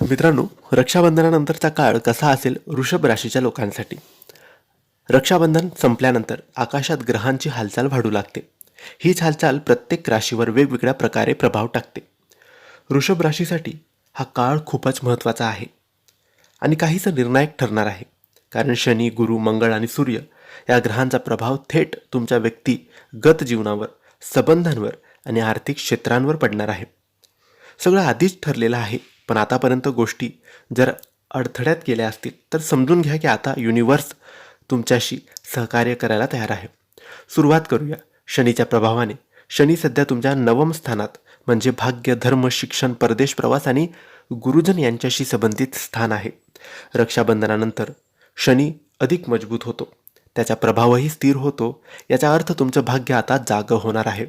मित्रांनो रक्षाबंधनानंतरचा काळ कसा असेल वृषभ राशीच्या लोकांसाठी? रक्षाबंधन संपल्यानंतर आकाशात ग्रहांची हालचाल वाढू लागते. हीच हालचाल प्रत्येक राशीवर वेगवेगळ्या प्रकारे प्रभाव टाकते. वृषभ राशीसाठी हा काळ खूपच महत्त्वाचा आहे. आणि काहीसं निर्णायक ठरणार आहे. कारण शनी गुरु मंगळ आणि सूर्य या ग्रहांचा प्रभाव थेट तुमच्या व्यक्तिगत जीवनावर संबंधांवर आणि आर्थिक क्षेत्रांवर पडणार आहे. सगळं आधीच ठरलेलं आहे पण आतापर्यंत गोष्टी जर अडथळ्यात गेल्या असतील तर समजून घ्या की आता युनिवर्स तुमच्याशी सहकार्य करायला तयार आहे. सुरुवात करूया शनीच्या प्रभावाने. शनी सध्या तुमच्या नवम स्थानात म्हणजे भाग्य धर्म शिक्षण परदेश प्रवास आणि गुरुजन यांच्याशी संबंधित स्थान आहे. रक्षाबंधनानंतर शनी अधिक मजबूत होतो. त्याचा प्रभावही स्थिर होतो. याचा अर्थ तुमचं भाग्य आता जागं होणार आहे.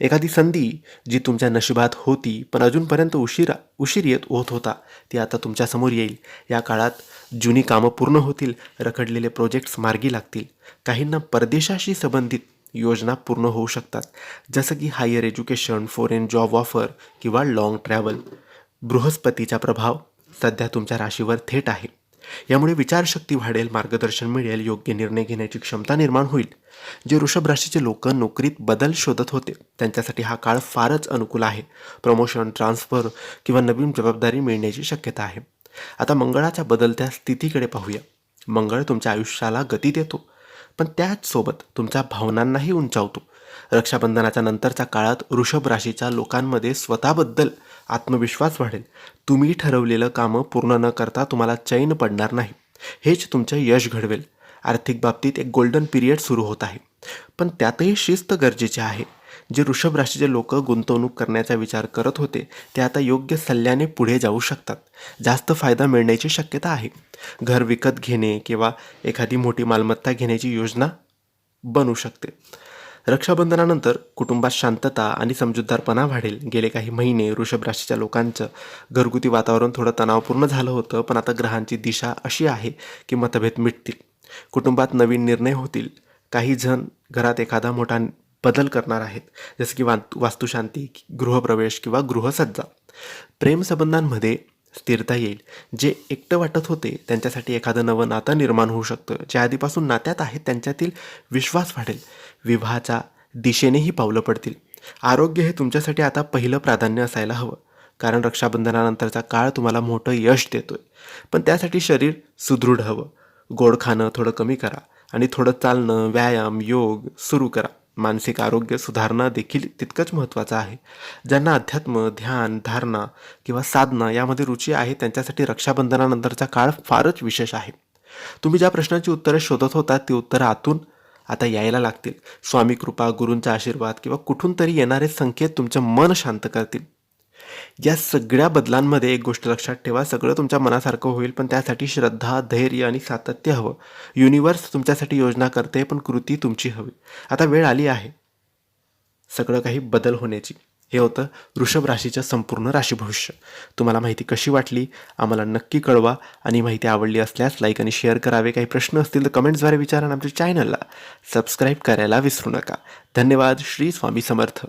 एखादी संधी जी तुमच्या नशिबात होती पण अजूनपर्यंत उशिरा उशीर येत होत होता ती आता तुमच्यासमोर येईल. या काळात जुनी कामं पूर्ण होतील रखडलेले प्रोजेक्ट्स मार्गी लागतील. काहींना परदेशाशी संबंधित योजना पूर्ण होऊ शकतात. जसं की higher education foreign job offer किंवा लाँग ट्रॅव्हल बृहस्पतीचा प्रभाव सध्या तुमच्या राशीवर थेट आहे. यामुळे विचारशक्ती वाढेल मार्गदर्शन मिळेल योग्य निर्णय घेण्याची क्षमता निर्माण होईल. जे वृषभ राशीचे लोक नोकरीत बदल शोधत होते त्यांच्यासाठी हा काळ फारच अनुकूल आहे. प्रमोशन ट्रान्सफर किंवा नवीन जबाबदारी मिळण्याची शक्यता आहे. आता मंगळाच्या बदलत्या स्थितीकडे पाहूया. मंगळ तुमच्या आयुष्याला गती देतो पण त्याचसोबत तुमच्या भावनांनाही उंचावतो. रक्षाबंधनाच्या नंतरच्या काळात वृषभ राशीच्या लोकांमध्ये स्वतःबद्दल आत्मविश्वास वाढेल. तुम्ही ठरवलेलं कामं पूर्ण न करता तुम्हाला चैन पडणार नाही. हेच तुमचं यश घडवेल. आर्थिक बाबतीत एक गोल्डन पिरियड सुरू होत आहे. पण त्यातही शिस्त गरजेचे आहे. जे वृषभ राशीचे लोक गुंतवणूक करण्याचा विचार करत होते ते आता योग्य सल्ल्याने पुढे जाऊ शकतात. जास्त फायदा मिळण्याची शक्यता आहे. घर विकत घेणे किंवा एखादी मोठी मालमत्ता घेण्याची योजना बनू शकते. रक्षाबंधनानंतर कुटुंबात शांतता आणि समजूतदारपणा वाढेल. गेले काही महिने वृषभ राशीच्या लोकांचं घरगुती वातावरण थोडं तणावपूर्ण झालं होतं पण आता ग्रहांची दिशा अशी आहे की मतभेद मिटतील. कुटुंबात नवीन निर्णय होतील. काही जण घरात एखादा मोठा बदल करणार आहेत जसं की वास्तुशांती गृहप्रवेश किंवा गृहसज्जा. प्रेमसंबंधांमध्ये स्थिरता येईल. जे एकटं वाटत होते त्यांच्यासाठी एखादं नवं नातं निर्माण होऊ शकतं. जे आधीपासून नात्यात आहेत त्यांच्यातील विश्वास वाढेल. विवाहाच्या दिशेनेही पावलं पडतील. आरोग्य हे तुमच्यासाठी आता पहिलं प्राधान्य असायला हवं. कारण रक्षाबंधनानंतरचा काळ तुम्हाला मोठं यश देतोय. पण त्यासाठी शरीर सुदृढ हवं. गोड खाणं थोडं कमी करा. आणि थोडं चालणं व्यायाम योग सुरू करा. मानसिक आरोग्य सुधारणा देखील तितकंच महत्त्वाचं आहे. ज्यांना अध्यात्म ध्यान धारणा किंवा साधना यामध्ये रुची आहे त्यांच्यासाठी रक्षाबंधनानंतरचा काळ फारच विशेष आहे. तुम्ही ज्या प्रश्नांची उत्तरं शोधत होता ती उत्तरं आतून आता यायला लागतील. स्वामी कृपा गुरूंचा आशीर्वाद किंवा कुठून तरी येणारे संकेत तुमचं मन शांत करतील. या सगळ्या बदलांमध्ये एक गोष्ट लक्षात ठेवा सगळं तुमच्या मनासारखं होईल पण त्यासाठी श्रद्धा धैर्य आणि सातत्य हवं. युनिवर्स तुमच्यासाठी योजना करते पण कृती तुमची हवी. आता वेळ आली आहे सगळं काही बदल होण्याची. हे होतं वृषभ राशीचं संपूर्ण राशी भविष्य. तुम्हाला माहिती कशी वाटली? आम्हाला नक्की कळवा. आणि माहिती आवडली असल्यास लाईक आणि शेअर करावे. काही प्रश्न असतील तर कमेंट्सद्वारे विचारा आणि आमच्या चॅनलला सबस्क्राईब करायला विसरू नका. धन्यवाद. श्री स्वामी समर्थ.